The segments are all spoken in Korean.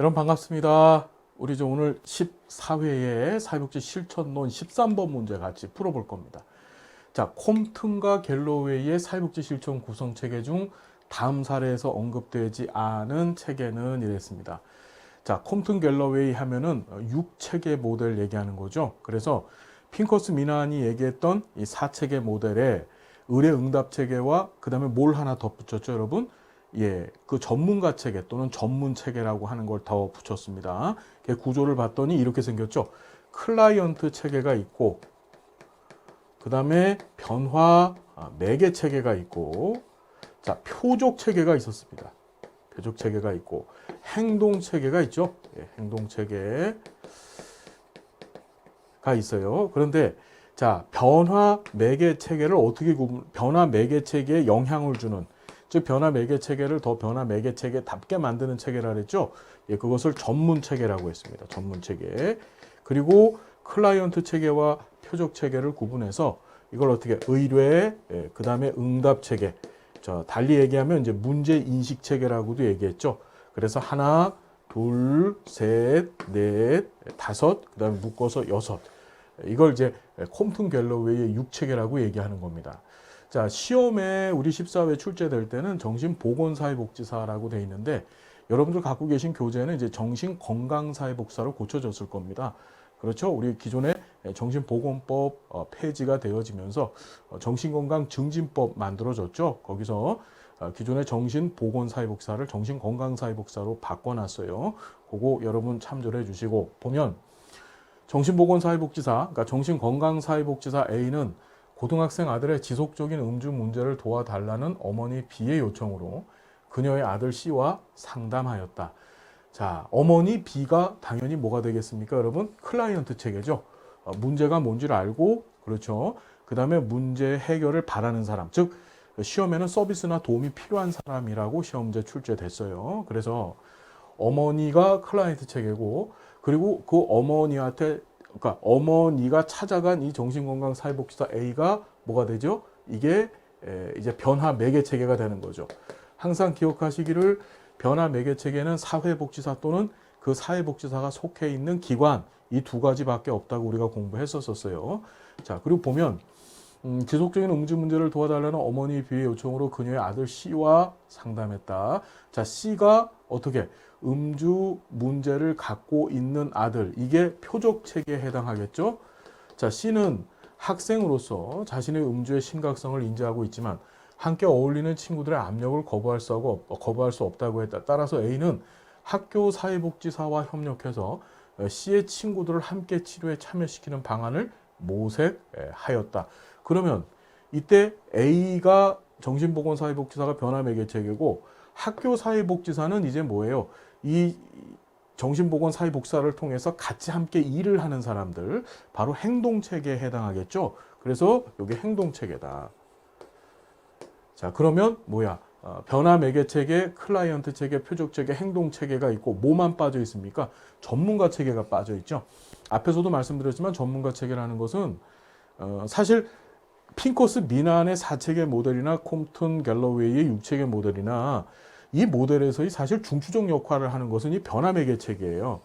여러분 반갑습니다. 우리 이제 오늘 14회의 사회복지 실천론 13번 문제 같이 풀어볼 겁니다. 자, 콤튼과 갤로웨이의 사회복지 실천 구성 체계 중 다음 사례에서 언급되지 않은 체계는 이랬습니다. 자, 콤튼 갤러웨이 하면은 6체계 모델 얘기하는 거죠. 그래서 핑커스 미난이 얘기했던 이 4체계 모델에 의뢰 응답 체계와 그 다음에 뭘 하나 덧붙였죠, 여러분? 예, 그 전문가 체계 또는 전문 체계라고 하는 걸 더 붙였습니다. 그 구조를 봤더니 이렇게 생겼죠. 클라이언트 체계가 있고, 그 다음에 변화 아, 매개 체계가 있고, 자 표적 체계가 있었습니다. 표적 체계가 있고, 행동 체계가 있죠. 예, 행동 체계가 있어요. 그런데 자 변화 매개 체계를 어떻게 구분? 변화 매개 체계에 영향을 주는 즉 변화 매개 체계를 더 변화 매개 체계답게 만드는 체계라 그랬죠. 예, 그것을 전문 체계라고 했습니다. 전문 체계. 그리고 클라이언트 체계와 표적 체계를 구분해서 이걸 어떻게 의뢰, 예, 그 다음에 응답 체계. 자, 달리 얘기하면 이제 문제 인식 체계라고도 얘기했죠. 그래서 하나, 둘, 셋, 넷, 다섯, 그 다음에 묶어서 여섯. 이걸 이제 콤튼 갤러웨이의 육체계라고 얘기하는 겁니다. 자, 시험에 우리 14회 출제될 때는 정신보건사회복지사라고 돼 있는데 여러분들 갖고 계신 교재는 이제 정신건강사회복사로 고쳐졌을 겁니다. 그렇죠? 우리 기존에 정신보건법 어, 폐지가 되어지면서 어, 정신건강증진법 만들어졌죠. 거기서 어, 기존의 정신보건사회복사를 정신건강사회복사로 바꿔놨어요. 그거 여러분 참조해 주시고 보면 정신보건사회복지사, 그러니까 정신건강사회복지사 A는 고등학생 아들의 지속적인 음주 문제를 도와달라는 어머니 B의 요청으로 그녀의 아들 C와 상담하였다. 자, 어머니 B가 당연히 뭐가 되겠습니까, 여러분? 클라이언트 체계죠. 어, 문제가 뭔지를 알고, 그렇죠. 그 다음에 문제 해결을 바라는 사람. 즉, 시험에는 서비스나 도움이 필요한 사람이라고 시험제 출제됐어요. 그래서 어머니가 클라이언트 체계고, 그리고 그 어머니한테 그러니까 어머니가 찾아간 이 정신건강 사회복지사 A가 뭐가 되죠? 이게 이제 변화 매개 체계가 되는 거죠. 항상 기억하시기를 변화 매개 체계는 사회복지사 또는 그 사회복지사가 속해 있는 기관 이 두 가지밖에 없다고 우리가 공부했었었어요. 자 그리고 보면 음, 지속적인 음주 문제를 도와달라는 어머니 비의 요청으로 그녀의 아들 C와 상담했다. 자 C가 어떻게 음주 문제를 갖고 있는 아들 이게 표적 체계에 해당하겠죠. 자 C는 학생으로서 자신의 음주의 심각성을 인지하고 있지만 함께 어울리는 친구들의 압력을 거부할 수 하고 거부할 수 없다고 했다. 따라서 A는 학교 사회복지사와 협력해서 C의 친구들을 함께 치료에 참여시키는 방안을 모색하였다. 그러면 이때 A가 정신보건사회복지사가 변화 매개체계고 학교 사회복지사는 이제 뭐예요? 이 정신보건 사회복지사를 통해서 같이 함께 일을 하는 사람들 바로 행동체계에 해당하겠죠. 그래서 이게 행동체계다. 자 그러면 뭐야? 어, 변화 매개 체계, 클라이언트 체계, 표적 체계, 행동 체계가 있고 뭐만 빠져 있습니까? 전문가 체계가 빠져 있죠. 앞에서도 말씀드렸지만 전문가 체계라는 것은 어, 사실 핑커스 미난의 4체계 모델이나 콤튼 갤러웨이의 6체계 모델이나 이 모델에서의 사실 중추적 역할을 하는 것은 이 변화 매개 체계예요.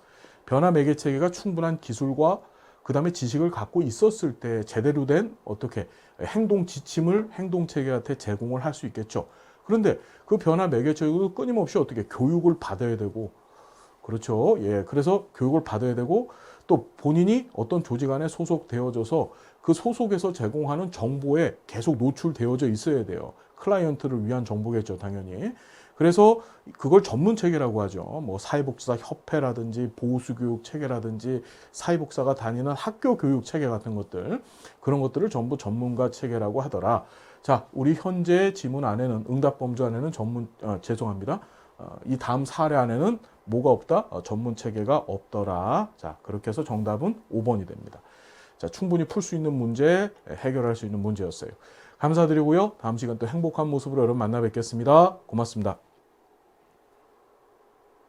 변화 매개 체계가 충분한 기술과 그 다음에 지식을 갖고 있었을 때 제대로 된 어떻게 행동 지침을 행동 체계한테 제공을 할 수 있겠죠. 그런데 그 변화 매개 체계도 끊임없이 어떻게 교육을 받아야 되고 그렇죠. 예. 그래서 교육을 받아야 되고 또 본인이 어떤 조직 안에 소속되어져서 그 소속에서 제공하는 정보에 계속 노출되어져 있어야 돼요. 클라이언트를 위한 정보겠죠, 당연히. 그래서 그걸 전문 체계라고 하죠. 뭐 사회복지사 협회라든지 보수교육 체계라든지 사회복사가 다니는 학교 교육 체계 같은 것들 그런 것들을 전부 전문가 체계라고 하더라. 자, 우리 현재 지문 안에는 응답 범주 안에는 전문 어, 죄송합니다. 어, 이 다음 사례 안에는 뭐가 없다? 어, 전문 체계가 없더라. 자, 그렇게 해서 정답은 5번이 됩니다. 자, 충분히 풀 수 있는 문제, 해결할 수 있는 문제였어요. 감사드리고요. 다음 시간 또 행복한 모습으로 여러분 만나 뵙겠습니다. 고맙습니다.